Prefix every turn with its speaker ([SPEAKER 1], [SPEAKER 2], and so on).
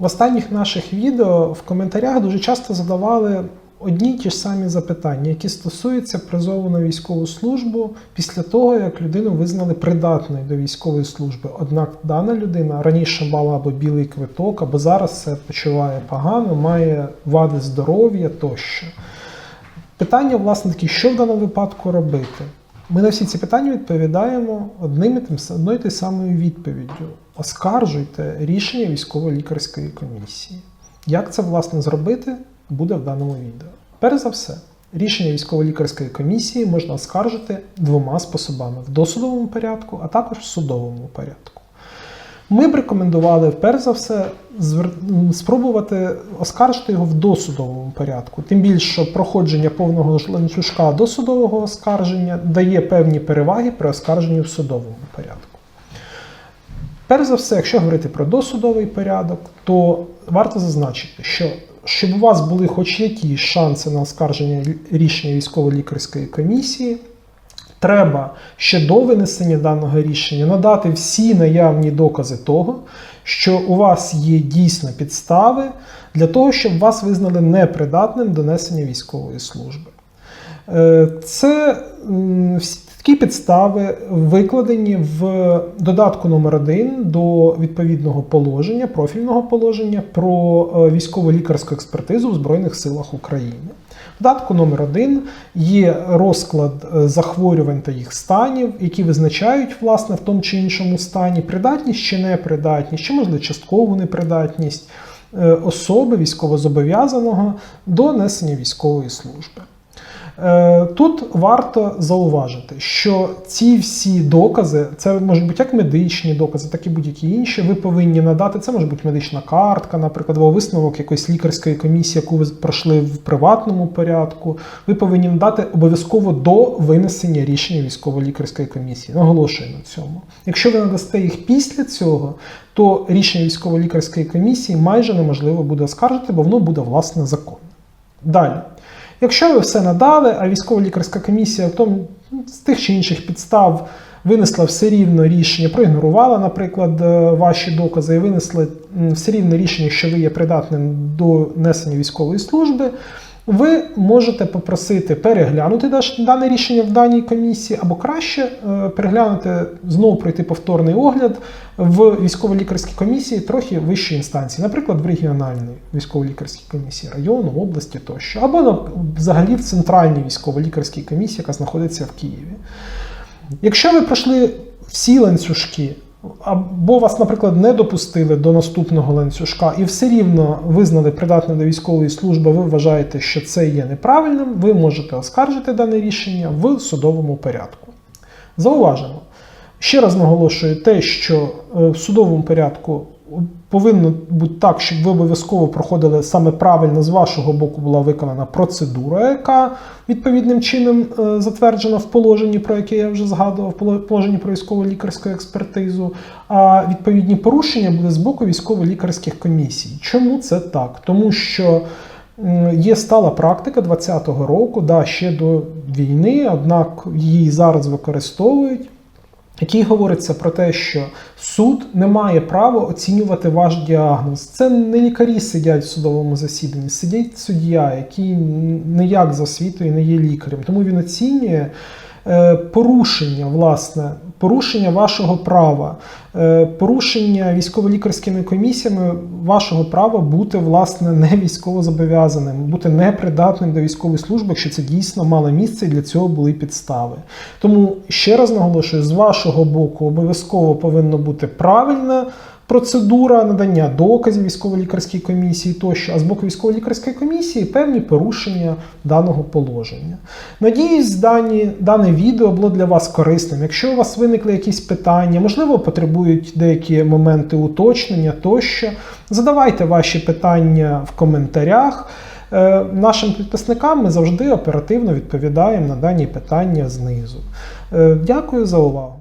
[SPEAKER 1] В останніх наших відео в коментарях дуже часто задавали одні ті ж самі запитання, які стосуються призову на військову службу після того, як людину визнали придатною до військової служби. Однак дана людина раніше мала або білий квиток, або зараз себе почуває погано, має вади здоров'я тощо. Питання, власне, такі, що в даному випадку робити? Ми на всі ці питання відповідаємо одним і тим одною і самою відповіддю. Оскаржуйте рішення військово-лікарської комісії. Як це власне зробити, буде в даному відео. Перш за все, рішення військово-лікарської комісії можна оскаржити двома способами: в досудовому порядку, а також в судовому порядку. Ми б рекомендували перш за все спробувати оскаржити його в досудовому порядку. Тим більше, проходження повного ланцюжка досудового оскарження дає певні переваги при оскарженні в судовому порядку. Перш за все, якщо говорити про досудовий порядок, то варто зазначити, що щоб у вас були хоч якісь шанси на оскарження рішення військово-лікарської комісії, треба ще до винесення даного рішення надати всі наявні докази того, що у вас є дійсно підстави для того, щоб вас визнали непридатним до несення військової служби. Е, Це такі підстави викладені в додатку номер 1 до відповідного положення, профільного положення про е, військово-лікарську експертизу в Збройних силах України. В додатку номер 1 є розклад е, захворювань та їх станів, які визначають власне в тому чи іншому стані придатність чи непридатність, чи можливо часткову непридатність е, особи військовозобов'язаного до несення військової служби. Е, Тут варто зауважити, що ці всі докази, це можуть бути як медичні докази, так і будь-які інші. Ви повинні надати. Це може бути медична картка, наприклад, або висновок якоїсь лікарської комісії, яку ви пройшли в приватному порядку. Ви повинні надати обов'язково до винесення рішення військово-лікарської комісії. Наголошую на цьому. Якщо ви надасте їх після цього, то рішення військово-лікарської комісії майже неможливо буде оскаржити, бо воно буде власне законне. Далі. Якщо ви все надали, а військово-лікарська комісія в тому, з тих чи інших підстав винесла все рівно рішення, проігнорувала, наприклад, е, ваші докази і винесли все рівно рішення, що ви є придатним до несення військової служби, ви можете попросити переглянути дане рішення в даній комісії, або краще е, переглянути, знову пройти повторний огляд в військово-лікарській комісії трохи вищої інстанції, наприклад, в регіональній військово-лікарській комісії району, області тощо, або взагалі в центральній військово-лікарській комісії, яка знаходиться в Києві. Якщо ви пройшли всі ланцюжки, або вас, наприклад, не допустили до наступного ланцюжка і все рівно визнали придатним до військової служби, ви вважаєте, що це є неправильним, ви можете оскаржити дане рішення в судовому порядку. Зауважимо. Ще раз наголошую те, що е, в судовому порядку повинно бути так, щоб ви обов'язково проходили саме правильно з вашого боку була виконана процедура, яка відповідним чином е, затверджена в положенні, про яке я вже згадував, положенні про військово-лікарську експертизу. А відповідні порушення були з боку військово-лікарських комісій. Чому це так? Тому що Є стала практика 2020 року, да, ще до війни, однак її зараз використовують. В якій говориться про те, що суд не має права оцінювати ваш діагноз. Це не лікарі сидять в судовому засіданні, сидять суддя, який не як за освітою не є лікарем. Тому він оцінює порушення, власне, порушення вашого права, е, порушення військово-лікарськими комісіями вашого права бути власне не військовозобов'язаним, бути непридатним до військової служби, якщо це дійсно мало місце і для цього були підстави. Тому ще раз наголошую, з вашого боку обов'язково повинно бути правильна процедура надання доказів військово-лікарській комісії тощо, а з боку військово-лікарської комісії певні порушення даного положення. Надіюсь, дані, дане відео було для вас корисним. Якщо у вас виникли якісь питання, можливо, потребують деякі моменти уточнення тощо, задавайте ваші питання в коментарях. Е, Нашим підписникам ми завжди оперативно відповідаємо на дані питання знизу. Е, Дякую за увагу.